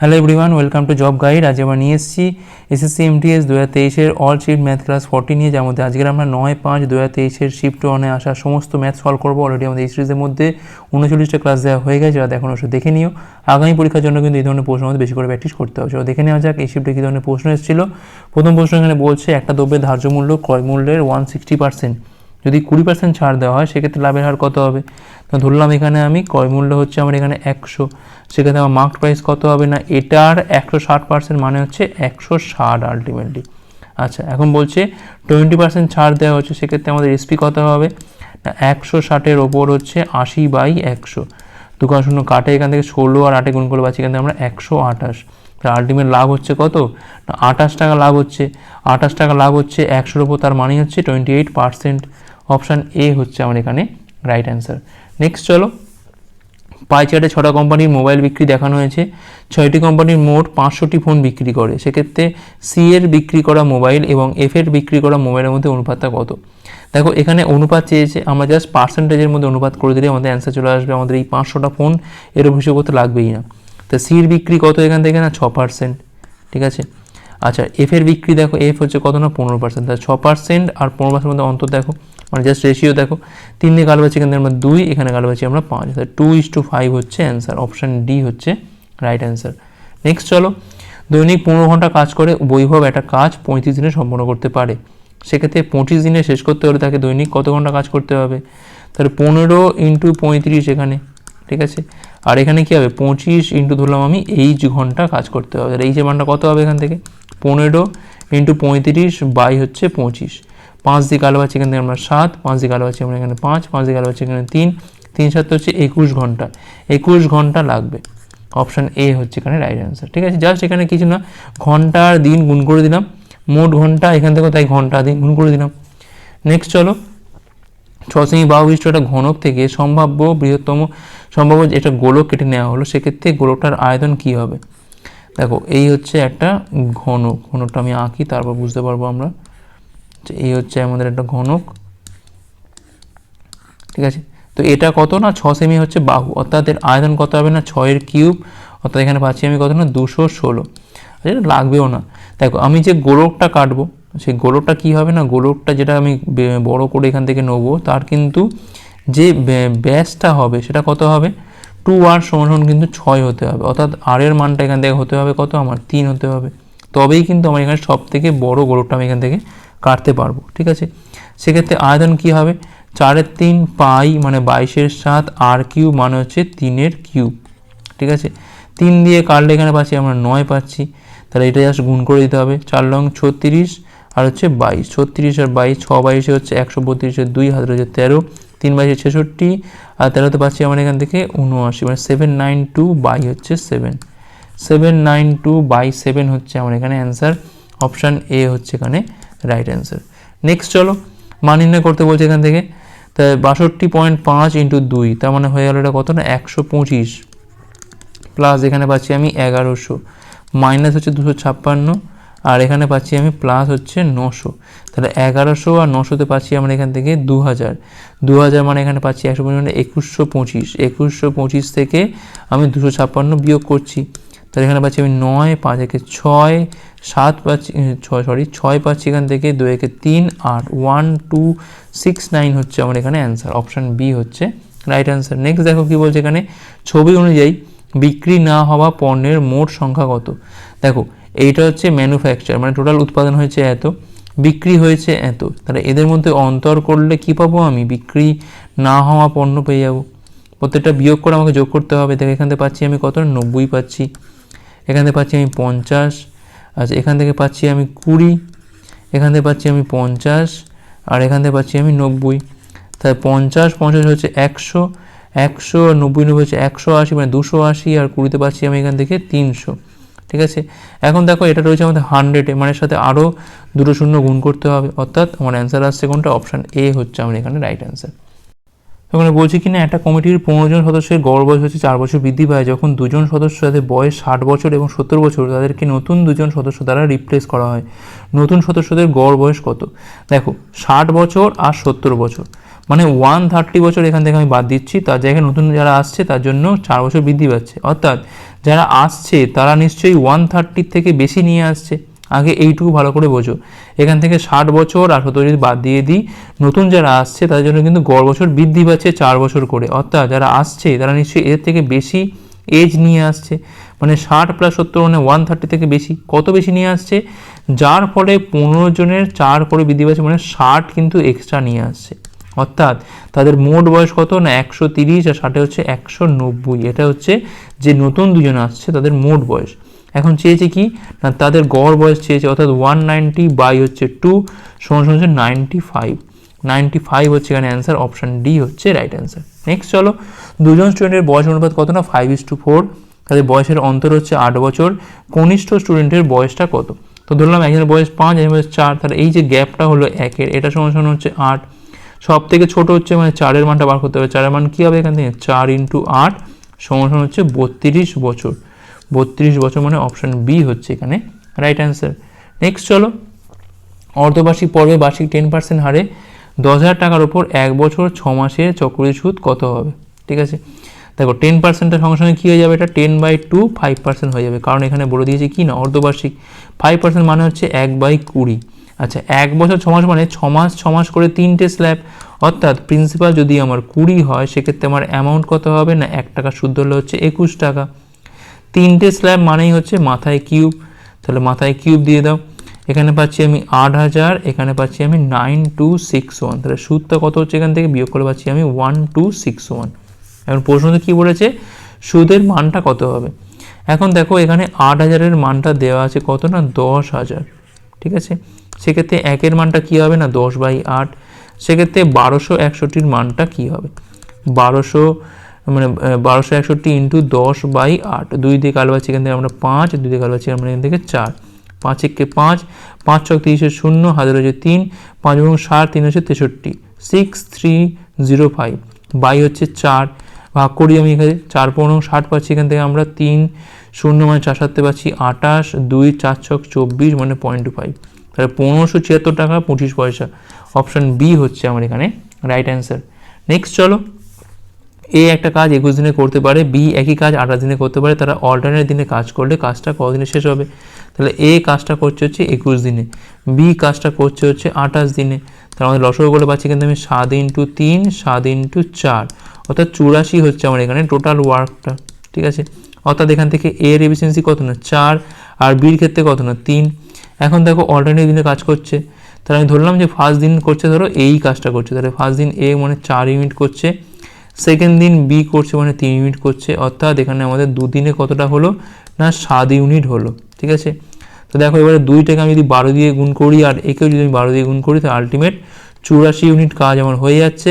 Hello everyone welcome to job guide আজ আমরা নিয়ে এসেছি এসএসসি এমটিএস দু হাজার তেইশের all shift math class forty নিয়ে, যার মধ্যে আজকের আমরা নয় পাঁচ দু হাজার তেইশের শিফট ওয়ানে আসা সমস্ত ম্যাথ সলভ করব। অলরেডি আমাদের এই সিরিজের মধ্যে উনচল্লিশটা ক্লাস দেওয়া হয়ে গেছে, যারা এখন দেখে নিও। আগামী পরীক্ষার জন্য কিন্তু এই ধরনের প্রশ্ন আমাদের বেশি করে প্র্যাকটিস করতে হবে। চলো দেখে নেওয়া যাক এই শিফটে কী ধরনের প্রশ্ন এসেছিল। প্রথম প্রশ্ন এখানে বলছে, একটা দ্রব্যের ধার্য মূল্য ক্রয় মূল্যের ওয়ান সিক্সটি পার্সেন্ট যদি কুড়ি পার্সেন্ট ছাড় দেওয়া হয়, সেক্ষেত্রে লাভের হার কত হবে? তো ধরলাম এখানে আমি ক্রয় মূল্য হচ্ছে আমার এখানে একশো। সেক্ষেত্রে আমার মার্ক প্রাইস কত হবে না? এটার একশো ষাট পার্সেন্ট মানে হচ্ছে একশো ষাট আলটিমেটলি আচ্ছা এখন বলছে টোয়েন্টি পার্সেন্ট ছাড় দেওয়া হচ্ছে, সেক্ষেত্রে আমাদের এসপি কত হবে? না, একশো ষাটের ওপর হচ্ছে আশি বাই একশো। দোকান শূন্য কাটে এখান থেকে ষোলো আর আটে গুণ করে পাচ্ছি, এখান থেকে আমরা একশো আঠাশ। আলটিমেট লাভ হচ্ছে কত? না, আঠাশ টাকা লাভ হচ্ছে। আঠাশ টাকা লাভ হচ্ছে একশোর ওপর, তার মানে হচ্ছে twenty eight percent option A হচ্ছে আমার এখানে রাইট অ্যান্সার নেক্সট চলো পাই চার্টে ছটা কোম্পানির মোবাইল বিক্রি দেখানো হয়েছে। ছয়টি কোম্পানির মোট পাঁচশোটি ফোন বিক্রি করে। সেক্ষেত্রে সি এর বিক্রি করা মোবাইল এবং এফ এর বিক্রি করা মোবাইলের মধ্যে অনুপাতটা কত? দেখো, এখানে অনুপাত চেয়েছে, আমরা জাস্ট পার্সেন্টেজের মধ্যে অনুপাত করে দিলে আমাদের অ্যান্সার চলে আসবে। আমাদের এই পাঁচশোটা ফোন এর অভিযোগ করতে লাগবেই না। তো সির বিক্রি কত এখান থেকে না? ছ পার্সেন্ট ঠিক আছে? আচ্ছা এফ এর বিক্রি দেখো এফ হচ্ছে কত না? পনেরো পার্সেন্ট তাহলে ছ পার্সেন্ট আর পনেরো পার্সেন্ট মধ্যে অন্তর দেখো। মানে জাস্ট রেশিও দেখো, তিন দিয়ে পাচ্ছি এখান থেকে আমরা দুই, এখানে পাচ্ছি আমরা পাঁচ, তাহলে টু ইস টু ফাইভ হচ্ছে অ্যান্সার অপশান ডি হচ্ছে রাইট অ্যান্সার নেক্সট চলো, দৈনিক পনেরো ঘণ্টা কাজ করে, বৈভব একটা কাজ পঁয়ত্রিশ দিনে সম্পন্ন করতে পারে। সেক্ষেত্রে পঁচিশ দিনে শেষ করতে হলে তাকে দৈনিক কত ঘণ্টা কাজ করতে হবে? তাহলে পনেরো ইন্টু পঁয়ত্রিশ এখানে, ঠিক আছে? আর এখানে কী হবে? পঁচিশ ইন্টু ধরলাম আমি এইচ ঘণ্টা কাজ করতে হবে। তাহলে এই যে মানটা কত হবে এখান থেকে? পনেরো ইন্টু পঁয়ত্রিশ বাই হচ্ছে পঁচিশ। পাঁচ দিয়ে কালো পাচ্ছি এখান থেকে আমরা সাত, পাঁচ দিয়ে কালো পাচ্ছি আমরা এখানে পাঁচ পাঁচ দিয়ে কালো পাচ্ছি এখানে তিন তিন সাত হচ্ছে একুশ ঘণ্টা। একুশ ঘণ্টা লাগবে। অপশান এ হচ্ছে এখানে রাইট অ্যান্সার ঠিক আছে জাস্ট এখানে কিছু না, ঘণ্টা দিন গুণ করে দিলাম। মোট ঘণ্টা এখান থেকে তাই ঘণ্টা দিন গুণ করে দিলাম। নেক্সট চলো। ছ সেমি বাহু একটা ঘনক থেকে সম্ভাব্য বৃহত্তম, সম্ভাব্য একটা গোলক কেটে নেওয়া হলো, সেক্ষেত্রে গোলকটার আয়তন কী হবে? দেখো, এই হচ্ছে একটা ঘনক। ঘনকটা আমি আঁকি, তারপর বুঝতে পারব আমরা। যে এই হচ্ছে আমাদের একটা ঘনক। ঠিক আছে? তো এটা কত না? ছ সেমি হচ্ছে বাহু। অর্থাৎ এর আয়তন কত হবে না? ছয়ের কিউব। অর্থাৎ এখানে পাচ্ছি আমি কত না? দুশো ষোলো। এটা লাগবেও না। দেখো, আমি যে গোলকটা কাটবো, সেই গোলকটা কী হবে না? গোলকটা যেটা আমি বড় করে এখান থেকে নেব, তার কিন্তু যে ব্যাসটা হবে, সেটা কত হবে? টু আর সমান কিন্তু ছয় হতে হবে। অর্থাৎ আর এর মানটা এখান থেকে হতে হবে কত? আমার তিন হতে হবে। তবেই কিন্তু আমার এখানে সব থেকে বড় গোলকটা আমি এখান থেকে কাটতে পারব, ঠিক আছে? সেক্ষেত্রে আয়তন কী হবে? চারের তিন পাই মানে বাইশের সাত, আর কিউব মানে হচ্ছে তিনের কিউব, ঠিক আছে? তিন দিয়ে কাটলে এখানে পাচ্ছি, আমরা নয় পাচ্ছি। তাহলে এটা জাস্ট গুণ করে দিতে হবে। চার লং ছত্রিশ, আর হচ্ছে বাইশ। ছত্রিশ আর বাইশ, ছ বাইশে হচ্ছে একশো বত্রিশের দুই হাজার হচ্ছে তেরো। তিন বাইশে ছেষট্টি, আর তেরোতে পাচ্ছি আমরা এখান থেকে উনআশি মানে সেভেন নাইন টু বাই হচ্ছে seven seven nine two by seven হচ্ছে আমার এখানে অ্যান্সার অপশান এ হচ্ছে এখানে রাইট অ্যান্সার নেক্সট চলো মান নির্ণয় করতে বলছে এখান থেকে। তা বাষট্টি পয়েন্ট পাঁচ ইন্টু দুই, তার মানে হয়ে গেল এটা কত না? একশো পঁচিশ। প্লাস এখানে পাচ্ছি আমি এগারোশো। মাইনাস হচ্ছে দুশো ছাপ্পান্ন, আর এখানে পাচ্ছি আমি প্লাস হচ্ছে নশো। তাহলে এগারোশো আর নশোতে পাচ্ছি আমরা এখান থেকে দু হাজার দু হাজার মানে এখানে পাচ্ছি একশো পঁচিশ মানে একুশশো পঁচিশ। একুশশো পঁচিশ থেকে আমি দুশো ছাপ্পান্ন বিয়োগ করছি। তাহলে এখানে পাচ্ছি আমি নয়, পাঁচ একে ছয়, সাত পাচ্ছি ছয় সরি ছয় পাচ্ছি এখান থেকে দু একে তিন, আট ওয়ান টু সিক্স নাইন হচ্ছে আমার এখানে অ্যান্সার অপশান বি হচ্ছে রাইট অ্যান্সার নেক্সট দেখো কী বলছে এখানে, ছবি অনুযায়ী বিক্রি না হওয়া পণ্যের মোট সংখ্যা কত? দেখো, এইটা হচ্ছে ম্যানুফ্যাকচার মানে টোটাল উৎপাদন হয়েছে এত, বিক্রি হয়েছে এত, তাহলে এদের মধ্যে অন্তর করলে কি পাবো আমি? বিক্রি না হওয়া পণ্য পেয়ে যাব। প্রত্যেকটা বিয়োগ করে আমাকে যোগ করতে হবে, দেখো এখান থেকে পাচ্ছি আমি কত? নব্বই পাচ্ছি। এখান থেকে পাচ্ছি আমি পঞ্চাশ আচ্ছা এখান থেকে পাচ্ছি আমি কুড়ি, এখান থেকে পাচ্ছি আমি পঞ্চাশ, আর এখান থেকে পাচ্ছি আমি নব্বই। তাই পঞ্চাশ পঞ্চাশ হচ্ছে একশো একশো আর নব্বই নব্বই হচ্ছে একশো আশি মানে দুশো আশি, আর কুড়িতে পাচ্ছি আমি এখান থেকে তিনশো। ঠিক আছে? এখন দেখো এটা রয়েছে আমাদের হান্ড্রেডে মানে সাথে আরও দুটো শূন্য গুণ করতে হবে, অর্থাৎ আমার অ্যান্সার আসছে কোনটা? অপশান এ হচ্ছে আমার এখানে রাইট অ্যান্সার ওখানে বলছি কিনা, একটা কমিটির পনেরো জন সদস্যের গড় বয়স হচ্ছে চার বছর বৃদ্ধি পায়। যখন দুজন সদস্য যাদের বয়স ষাট বছর এবং সত্তর বছর, তাদেরকে নতুন দুজন সদস্য দ্বারা রিপ্লেস করা হয়। নতুন সদস্যদের গড় বয়স কত? দেখো, ষাট বছর আর সত্তর বছর। মানে ওয়ান থার্টি বছর এখান থেকে আমি বাদ দিচ্ছি। তার জায়গায় নতুন যারা আসছে, তার জন্য চার বছর বৃদ্ধি পাচ্ছে। অর্থাৎ যারা আসছে, তারা নিশ্চয়ই ওয়ান থার্টির থেকে বেশি নিয়ে আসছে। আগে এইটুকু ভালো করে বোঝো। এখান থেকে ষাট বছর আর সত্তর যদি বাদ দিয়ে দিই, নতুন যারা আসছে তাদের জন্য কিন্তু গড় বছর বৃদ্ধি পাচ্ছে চার বছর করে। অর্থাৎ যারা আসছে, তারা নিশ্চয়ই এর থেকে বেশি এজ নিয়ে আসছে। মানে ষাট প্লাস সত্তর মানে ওয়ান থার্টি থেকে বেশি। কত বেশি নিয়ে আসছে? যার ফলে পনেরো জনের চার করে বৃদ্ধি পাচ্ছে মানে ষাট কিন্তু এক্সট্রা নিয়ে আসছে। অর্থাৎ তাদের মোট বয়স কত? না একশো তিরিশ আর ষাটে হচ্ছে একশো নব্বই। এটা হচ্ছে যে নতুন দুজন আসছে, তাদের মোট বয়স। এখন চেয়েছে কি? না, তাদের গড় বয়স চেয়েছে, অর্থাৎ ওয়ান নাইনটি বাই হচ্ছে টু সমান হচ্ছে নাইনটি ফাইভ নাইনটি ফাইভ হচ্ছে এখানে অ্যান্সার অপশান ডি হচ্ছে রাইট অ্যান্সার নেক্সট চলো, দুজন স্টুডেন্টের বয়স অনুপাত কত না? ফাইভ ইস টু ফোর তাদের বয়সের অন্তর হচ্ছে আট বছর। কনিষ্ঠ স্টুডেন্টের বয়সটা কত? তো ধরলাম একজনের বয়স পাঁচ, একজনের বয়স চার। তাহলে এই যে গ্যাপটা হলো একের, এটা সমান হচ্ছে আট। সব থেকে ছোট হচ্ছে মানে চারের মানটা বার করতে হবে। চারের মান কী হবে এখান থেকে? চার ইন্টু আট সমান হচ্ছে বত্রিশ বছর। বত্রিশ বছর মানে অপশন বি হচ্ছে এখানে রাইট অ্যান্সার নেক্সট চলো, অর্ধবার্ষিক পর্বে বার্ষিক টেন পার্সেন্ট হারে দশ হাজার টাকার উপর এক বছর ছ মাসের চক্রবৃদ্ধি সুদ কত হবে? ঠিক আছে? দেখো টেন পার্সেন্টের সঙ্গে সঙ্গে কী হয়ে যাবে? এটা ten by two five percent হয়ে যাবে। কারণ এখানে বলে দিয়েছে কি না? অর্ধবার্ষিক। ফাইভ পার্সেন্ট মানে হচ্ছে এক বাই কুড়ি। আচ্ছা এক বছর ছ মাস মানে ছ মাস ছ মাস করে তিনটে স্ল্যাব অর্থাৎ প্রিন্সিপাল যদি আমার কুড়ি হয়, সেক্ষেত্রে আমার অ্যামাউন্ট কত হবে? না, এক টাকা শুদ্ধ হলে হচ্ছে একুশ টাকা। তিনটে স্ল্যাব মানেই হচ্ছে মাথায় কিউব তাহলে মাথায় কিউব দিয়ে দাও। এখানে পাচ্ছি আমি আট হাজার, এখানে পাচ্ছি আমি নাইন টু সিক্স ওয়ান তাহলে সুদটা কত হচ্ছে এখান থেকে? বিয়োগ করে পাচ্ছি আমি ওয়ান টু সিক্স ওয়ান এখন প্রশ্নতে কী বলেছে? সুদের মানটা কত হবে? এখন দেখো এখানে আট হাজারের মানটা দেওয়া আছে কত না? দশ হাজার। ঠিক আছে? সেক্ষেত্রে একের মানটা কী হবে না? দশ বাই আট। সেক্ষেত্রে বারোশো একষট্টির মানটা কী হবে? বারোশো মানে বারোশো একষট্টি ইন্টু দশ বাই আট। দুই দিয়ে কাল পাচ্ছি এখান থেকে আমরা পাঁচ, দুই দিয়ে কাল পাচ্ছি আমরা এখান থেকে চার। পাঁচ একে পাঁচ পাঁচ ছক তিরিশে শূন্য হাজার হচ্ছে তিন, পাঁচ এবং ষাট তিন হচ্ছে তেষট্টি। Six three zero five by হচ্ছে চার। ভাগ করি আমি এখানে চার পনেরো ষাট পাচ্ছি এখান থেকে আমরা তিন, শূন্য মানে চার সারতে পাচ্ছি আটাশ দুই, চার ছক চব্বিশ মানে পয়েন্ট টু ফাইভ তাহলে পনেরোশো ছিয়াত্তর টাকা, পঁচিশ পয়সা। অপশান বি হচ্ছে আমার এখানে রাইট অ্যান্সার নেক্সট চলো। এ একটা কাজ একুশ দিনে করতে পারে, বি একই কাজ আঠাশ দিনে করতে পারে, তারা অল্টারনেট দিনে কাজ করলে কাজটা কদিনে শেষ হবে? তাহলে এ কাজটা করছে হচ্ছে একুশ দিনে, বি কাজটা করছে হচ্ছে আঠাশ দিনে। তাহলে আমাদের লসগো বলে পাচ্ছি কিন্তু আমি সাত ইন্টু তিন, সাত ইন্টু চার, অর্থাৎ চুরাশি হচ্ছে আমার এখানে টোটাল ওয়ার্কটা ঠিক আছে? অর্থাৎ এখান থেকে এর এফিসিয়েন্সি কত না? চার, আর বির ক্ষেত্রে কত না? তিন। এখন দেখো অল্টারনেট দিনে কাজ করছে, তাহলে আমি ধরলাম যে ফার্স্ট দিন করছে ধরো এই কাজটা করছে, তাহলে ফার্স্ট দিন এ মানে চার ইউনিট করছে সেকেন্ড দিন বি করছে মানে তিন ইউনিট করছে। অর্থাৎ এখানে আমাদের দুদিনে কতটা হলো? না, সাত ইউনিট হলো। ঠিক আছে? তো দেখো, এবারে দুইটাকে আমি যদি বারো দিয়ে গুণ করি, আর একেও যদি আমি বারো দিয়ে গুণ করি তো আলটিমেট চুরাশি ইউনিট কাজ আমার হয়ে যাচ্ছে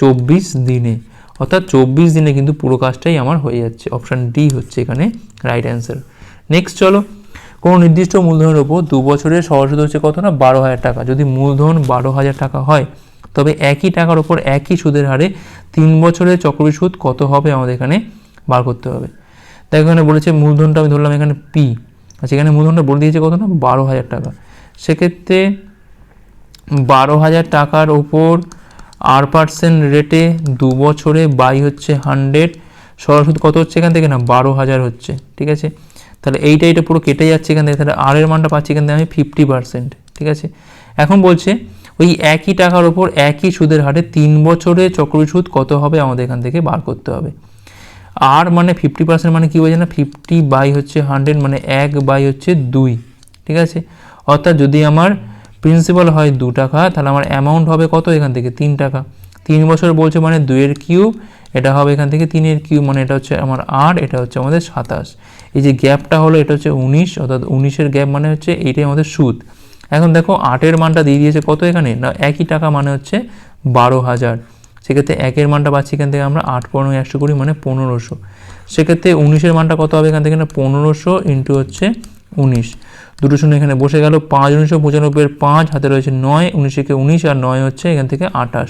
চব্বিশ দিনে। অর্থাৎ চব্বিশ দিনে কিন্তু পুরো কাজটাই আমার হয়ে যাচ্ছে। অপশান ডি হচ্ছে এখানে রাইট অ্যান্সার নেক্সট চলো। কোনো নির্দিষ্ট মূলধনের ওপর দু বছরের সহজ হচ্ছে কত না? বারো হাজার টাকা। যদি মূলধন বারো হাজার টাকা হয় তবে একই টাকার ওপর একই সুদের হারে তিন বছরের চক্রবৃদ্ধি সুদ কত হবে আমাদের এখানে বার করতে হবে। দেখো এখানে বলেছে মূলধনটা আমি ধরলাম এখানে পি আচ্ছা এখানে মূলধনটা বলে দিয়েছে কত না? বারো হাজার টাকা। সেক্ষেত্রে বারো হাজার টাকার ওপর আর পার্সেন্ট রেটে দু বছরে বাই হচ্ছে হান্ড্রেড সরাসরি কত হচ্ছে এখান থেকে না? বারো হাজার হচ্ছে, ঠিক আছে? তাহলে এইটা এটা পুরো কেটে যাচ্ছে এখান থেকে। তাহলে আর এর মানটা পাচ্ছি এখান থেকে আমি ফিফটি পার্সেন্ট ঠিক আছে? এখন বলছে ওই একই টাকার ওপর একই সুদের হারে তিন বছরে চক্রবৃদ্ধি সুদ কত হবে আমাদের এখান থেকে বার করতে হবে। আর মানে ফিফটি পার্সেন্ট মানে কী বোঝে না? ফিফটি বাই হচ্ছে হান্ড্রেড মানে এক বাই হচ্ছে দুই, ঠিক আছে? অর্থাৎ যদি আমার প্রিন্সিপাল হয় দু টাকা, তাহলে আমার অ্যামাউন্ট হবে কত এখান থেকে? তিন টাকা। তিন বছর বলছে মানে দুইয়ের কিউব, এটা হবে এখান থেকে তিনের কিউব মানে এটা হচ্ছে আমার আট, এটা হচ্ছে আমাদের সাতাশ। এই যে গ্যাপটা হলো, এটা হচ্ছে উনিশ, অর্থাৎ উনিশের গ্যাপ মানে হচ্ছে এইটাই আমাদের সুদ। এখন দেখো আটের মানটা দিয়ে দিয়েছে কত এখানে? না, একই টাকা মানে হচ্ছে বারো হাজার। সেক্ষেত্রে একের মানটা পাচ্ছি এখান থেকে আমরা আট পনেরো একশো কুড়ি মানে পনেরোশো। সেক্ষেত্রে উনিশের মানটা কত হবে এখান থেকে না? পনেরোশো ইন্টু হচ্ছে উনিশ। দুটো শূন্য এখানে বসে গেল। পাঁচ, উনিশশো পঁচানব্বইয়ের পাঁচ, হাতে রয়েছে নয়, উনিশকে উনিশ আর নয় হচ্ছে এখান থেকে আঠাশ।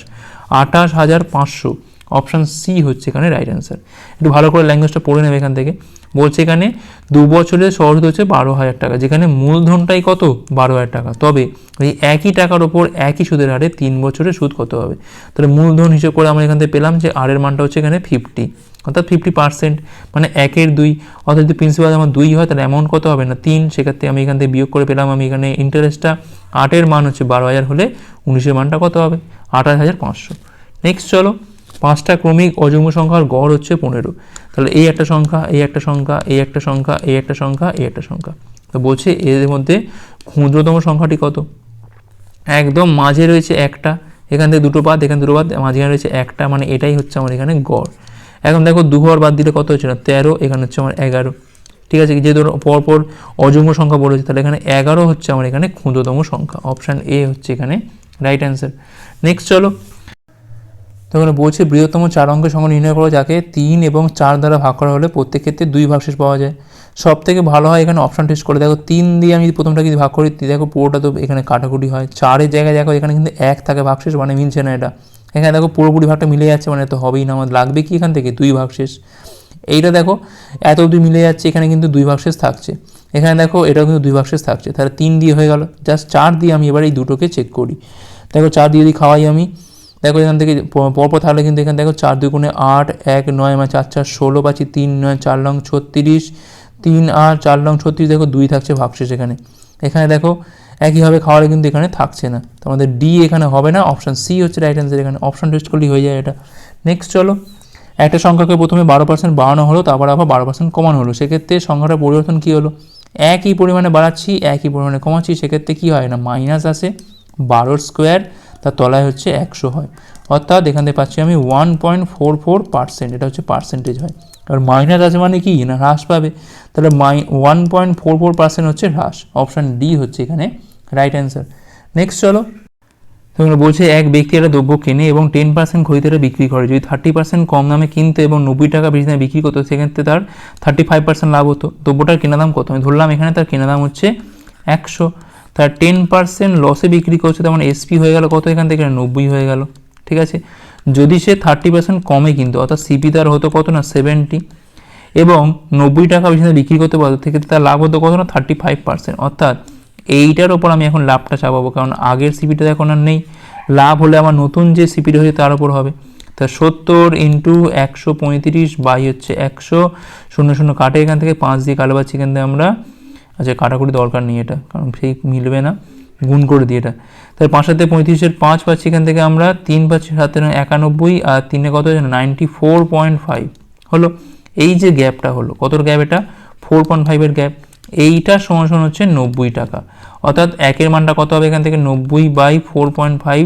আঠাশ হাজার পাঁচশো। অপশান সি হচ্ছে এখানে রাইট অ্যান্সার। একটু ভালো করে ল্যাঙ্গুয়েজটা পড়ে নেবে এখান থেকে। বলছে এখানে দু বছরের সহজ হচ্ছে বারো হাজার টাকা, যেখানে মূলধনটাই কত? বারো হাজার টাকা। তবে এই একই টাকার ওপর একই সুদের হারে তিন বছরের সুদ কত হবে? তাহলে মূলধন হিসেব করে আমরা এখান থেকে পেলাম যে আর এর মানটা হচ্ছে এখানে ফিফটি অর্থাৎ ফিফটি পার্সেন্ট মানে একের দুই, অর্থাৎ যদি প্রিন্সিপাল আমার দুই হয়, তাহলে অ্যামাউন্ট কত হবে না? তিন, সেক্ষেত্রে আমি এখান থেকে বিয়োগ করে পেলাম, আমি এখানে ইন্টারেস্টটা আটের মান হচ্ছে বারো হাজার হলে উনিশের মানটা কত হবে? আঠাশ হাজার পাঁচশো। নেক্সট চলো পাঁচটা ক্রমিক অযুগ্ম সংখ্যার গড় হচ্ছে পনেরো। তাহলে এই একটা সংখ্যা, এই একটা সংখ্যা, এই একটা সংখ্যা, এই একটা সংখ্যা, এই একটা সংখ্যা। তো বলছে এদের মধ্যে ক্ষুদ্রতম সংখ্যাটি কত? একদম মাঝে রয়েছে একটা, এখান থেকে দুটো বাদ, এখান দুটো বাদ, মাঝখানে রয়েছে একটা মানে এটাই হচ্ছে আমার এখানে গড়। এখন দেখো দু ঘর বাদ দিলে কত হচ্ছে না? তেরো, এখানে হচ্ছে আমার এগারো। ঠিক আছে, যে ধরো পরপর অযুগ্ম সংখ্যা বলেছে তাহলে এখানে এগারো হচ্ছে আমার এখানে ক্ষুদ্রতম সংখ্যা। অপশান এ হচ্ছে এখানে রাইট অ্যান্সার নেক্সট চলো তো বলছে, বৃহত্তম চার অঙ্কের সংখ্যা নির্ণয় করো যাকে তিন এবং চার দ্বারা ভাগ করা হলে প্রত্যেক ক্ষেত্রে দুই ভাগশেষ পাওয়া যায়। সব থেকে ভালো হয় এখানে অপশান টেস্ট করে। দেখো, তিন দিয়ে আমি যদি প্রথমটা যদি ভাগ করি দেখো পুরোটা তো এখানে কাটাকুটি হয়। চারের জায়গায় দেখো এখানে কিন্তু এক থাকে ভাগশেষ মানে মিলছে না এটা। এখানে দেখো পুরোপুরি ভাগটা মিলে যাচ্ছে মানে তো হবেই না। আমার লাগবে কি এখান থেকে? দুই ভাগশেষ। এইটা দেখো, এত অবধি মিলে যাচ্ছে, এখানে কিন্তু দুই ভাগশেষ থাকছে। এখানে দেখো, এটাও কিন্তু দুই ভাগশেষ থাকছে। তাহলে তিন দিয়ে হয়ে গেল। জাস্ট চার দিয়ে আমি এবার এই দুটোকে চেক করি। দেখো, চার দিয়ে যদি খাওয়াই আমি দেখো এখান থেকে পরপর থাকলে কিন্তু এখানে দেখো চার দুই গুণে আট, এক নয় মানে চার চার ষোলো পাচ্ছি তিন নয়, চার লং ছত্রিশ, তিন আট, চার লং ছত্রিশ, দেখো দুই থাকছে ভাগশেষ এখানে। এখানে দেখো একইভাবে খাওয়ালে কিন্তু এখানে থাকছে না। তো আমাদের ডি এখানে হবে না অপশান সি হচ্ছে রাইট অ্যান্সার এখানে। অপশান টেস্ট করলেই হয়ে যায় এটা। নেক্সট চলো। একটা সংখ্যাকে প্রথমে বারো পার্সেন্ট বাড়ানো হলো, তারপর আবার বারো পার্সেন্ট কমানো হলো। সেক্ষেত্রে সংখ্যাটার পরিবর্তন কী হলো? একই পরিমাণে বাড়াচ্ছি, একই পরিমাণে কমাচ্ছি, সেক্ষেত্রে কী হয় না? মাইনাস আসে বারোর স্কোয়ার তার তলায় হচ্ছে একশো হয়। অর্থাৎ এখান থেকে পাচ্ছি আমি one point four four percent এটা হচ্ছে পার্সেন্টেজ হয়। আর মাইনাস আছে মানে কি? না, হ্রাস পাবে। তাহলে মাই one point four four percent হচ্ছে হ্রাস। অপশান ডি হচ্ছে এখানে রাইট অ্যান্সার নেক্সট চলো। তোমরা বলছে এক ব্যক্তি একটা দ্রব্য কেনে এবং টেন পার্সেন্ট খরিদারে বিক্রি করে। যদি থার্টি পার্সেন্ট কম দামে কিনতে এবং নব্বই টাকা বেশি দামে বিক্রি করতো, সেক্ষেত্রে তার থার্টি ফাইভ পার্সেন্ট লাভ হতো। দ্রব্যটার কেনা দাম কত? আমি ধরলাম এখানে তার কেনা দাম হচ্ছে একশো। তার টেন পার্সেন্ট লসে বিক্রি করছে তেমন এসপি হয়ে গেল কত? এখান থেকে নব্বই হয়ে গেল, ঠিক আছে? যদি সে থার্টি পার্সেন্ট কমে কিন্তু, অর্থাৎ সিপি তার হতো কত না? সেভেন্টি এবং নব্বই টাকা বেশি বিক্রি করতে পারতো থেকে তার লাভ হতো কত না? থার্টি ফাইভ পার্সেন্ট অর্থাৎ এইটার ওপর আমি এখন লাভটা চাপাবো, কারণ আগের সিপিটা তো এখন আর নেই। লাভ হলে আমার নতুন যে সিপিটা হয়েছে, তার উপর হবে। তা সত্তর ইন্টু একশো পঁয়ত্রিশ বাই হচ্ছে একশো, শূন্য শূন্য কাটে এখান থেকে, পাঁচ দিয়ে কালো পাচ্ছি এখান থেকে আমরা আচ্ছা কাটাকুটি দরকার নেই এটা, কারণ সেই মিলবে না, গুণ করে দিই এটা। তাহলে পাঁচ সাথে পঁয়ত্রিশের পাঁচ পাচ্ছি এখান থেকে আমরা, তিন পাচ্ছি সাথে একানব্বই, আর তিনে কত হচ্ছে নাইনটি ফোর পয়েন্ট ফাইভ হলো, এই যে গ্যাপটা হলো, কতর গ্যাপ এটা? ফোর পয়েন্ট ফাইভের গ্যাপ। এইটা সমান সমান হচ্ছে নব্বই টাকা। অর্থাৎ একের মানটা কত হবে এখান থেকে? নব্বই বাই ফোর পয়েন্ট ফাইভ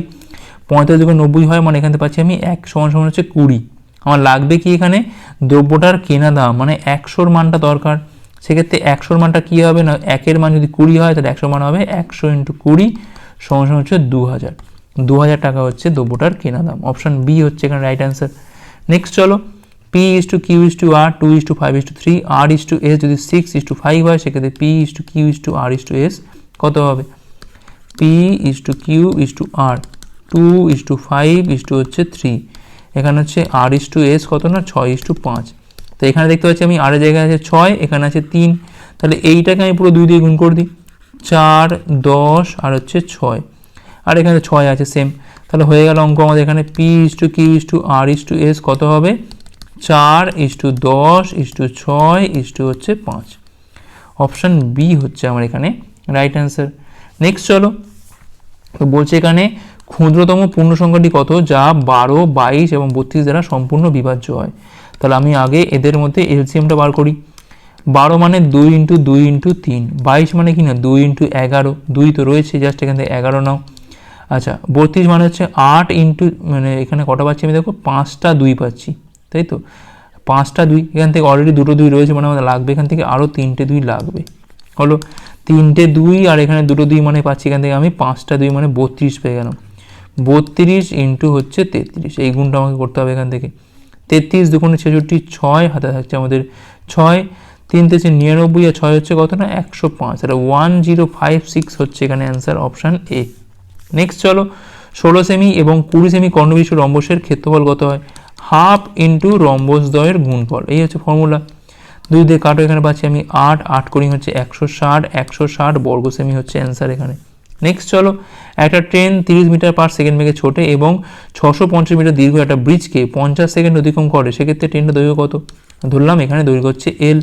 পঁয়তাল্লিশ যখন নব্বই হয় মানে এখান থেকে পাচ্ছি আমি এক সমান সমান হচ্ছে কুড়ি। আমার লাগবে কি এখানে? দ্রব্যটার কেনা দাম মানে একশোর মানটা দরকার। সেক্ষেত্রে একশোর মানটা কী হবে না একের মান যদি কুড়ি হয় তাহলে একশো মান হবে একশো ইন্টু কুড়ি সমান হচ্ছে দু হাজার দু হাজার টাকা হচ্ছে দ্রব্যটার কেনা দাম অপশান বি হচ্ছে এখানে রাইট অ্যান্সার নেক্সট চলো P is to Q is to R two is to five is to three R is to S যদি সিক্স ইস টু ফাইভ হয় সেক্ষেত্রে P is to Q is to R is to S কত হবে P is to Q is to R two is to five is to হচ্ছে three এখানে হচ্ছে আর is to S কত না ছয় ইস টু পাঁচ তো এখানে দেখতে পাচ্ছি আমি আরের জায়গায় আছে ছয়, এখানে আছে তিন। তাহলে এইটাকে আমি পুরো দুই দিয়ে গুণ করে দিই। চার, দশ আর হচ্ছে ছয়। আর এখানে ছয় আছে সেম তাহলে হয়ে গেল অঙ্ক আমাদের এখানে P is to Q is to R is to S কত হবে? চার ইস টু দশ ইস টু ছয় ইস টু হচ্ছে পাঁচ। অপশান বি হচ্ছে আমার এখানে রাইট অ্যান্সার নেক্সট চলো। তো বলছে এখানে ক্ষুদ্রতম পূর্ণ সংখ্যাটি কত? যা বারো, বাইশ এবং বত্রিশ দ্বারা সম্পূর্ণ বিভাজ্য হয়। তাহলে আমি আগে এদের মধ্যে এলসিএমটা বার করি। বারো মানে দুই ইন্টু দুই ইন্টু তিন। বাইশ মানে কি না? দুই ইন্টু এগারো। দুই তো রয়েছে, জাস্ট এখান থেকে এগারো নাও। আচ্ছা বত্রিশ মানে হচ্ছে আট ইন্টু মানে এখানে কটা পাচ্ছি আমি দেখো? পাঁচটা দুই পাচ্ছি, তাই তো? পাঁচটা দুই, এখান থেকে অলরেডি দুটো দুই রয়েছে মানে আমাদের লাগবে। এখান থেকে আরও তিনটে দুই লাগবে। হলো, তিনটে দুই আর এখানে দুটো দুই মানে পাচ্ছি, এখান থেকে আমি পাঁচটা দুই মানে বত্রিশ পেয়ে গেলাম। বত্রিশ ইন্টু হচ্ছে তেত্রিশ। এই গুণটা আমাকে করতে হবে এখান থেকে। তেত্রিশ দুগুণে ছেষট্টি, ছয় হাতে থাকছে আমাদের ছয়, তিন তেছে নিরানব্বই আর ছয় হচ্ছে কত না? একশো পাঁচ। এটা ওয়ান জিরো ফাইভ সিক্স হচ্ছে এখানে অ্যান্সার অপশান এ নেক্সট চলো, ষোলো সেমি এবং কুড়ি সেমি কর্ণবিশিষ্ট রম্বসের ক্ষেত্রফল কত হয়? হাফ ইন্টু রম্বসদ্বয়ের গুণফল। এই হচ্ছে ফর্মুলা দুই দিয়ে কাটো এখানে পাচ্ছি আমি আট আট করি হচ্ছে একশো ষাট একশো ষাট বর্গ সেমি হচ্ছে অ্যান্সার এখানে। নেক্সট চলো, একটা ট্রেন তিরিশ মিটার পার সেকেন্ড বেগে ছোটে এবং ছশো পঞ্চাশ মিটার দীর্ঘ একটা ব্রিজকে পঞ্চাশ সেকেন্ড অতিক্রম করে। সেক্ষেত্রে ট্রেনটা দৈর্ঘ্য কত? ধরলাম, এখানে দৈর্ঘ্য হচ্ছে এল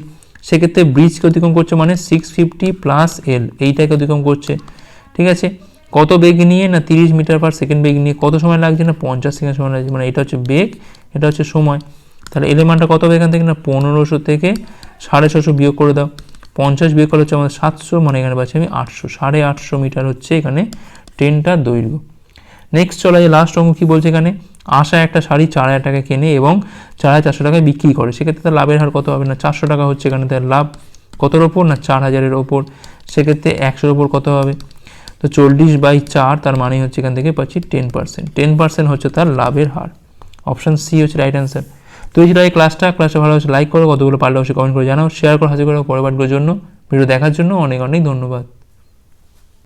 সেক্ষেত্রে ব্রিজকে অতিক্রম করছে মানে সিক্স ফিফটি প্লাস এল এইটাকে অতিক্রম করছে। ঠিক আছে? কত বেগ নিয়ে না তিরিশ মিটার পার সেকেন্ড বেগ নিয়ে? কত সময় লাগছে না? পঞ্চাশ সেকেন্ড সময় লাগছে। মানে এটা হচ্ছে বেগ, এটা হচ্ছে সময়। তাহলে এলের মানটা কত হবে এখান থেকে? না, পনেরোশো থেকে সাড়ে ছশো বিয়োগ করে দাও। পঞ্চাশ বিয়োগ করলে হচ্ছে আমাদের সাতশো মানে এখানে পাচ্ছি আমি আটশো, সাড়ে আটশো মিটার হচ্ছে এখানে ট্রেনটার দৈর্ঘ্য। নেক্সট চলা যে লাস্ট অঙ্ক কী বলছে এখানে? আশা একটা শাড়ি চার হাজার টাকা কেনে এবং চার হাজার চারশো টাকায় বিক্রি করে। সেক্ষেত্রে তার লাভের হার কত হবে না? চারশো টাকা হচ্ছে এখানে তার লাভ। কতর ওপর না চার হাজারের ওপর? সেক্ষেত্রে একশোর ওপর কত হবে? তো চল্লিশ বাই চার, তার মানে হচ্ছে এখান থেকে পাচ্ছি টেন পার্সেন্ট টেন পার্সেন্ট হচ্ছে তার লাভের হার। অপশান সি হচ্ছে রাইট অ্যান্সার তো এই ছিল এই ক্লাসটা ক্লাসটা ভালো লাইক করো, কতগুলো পারলে অবশ্যই কমেন্ট করে জানাও। শেয়ার করো হাজির করো, পরের জন্য। ভিডিও দেখার জন্য অনেক অনেক ধন্যবাদ।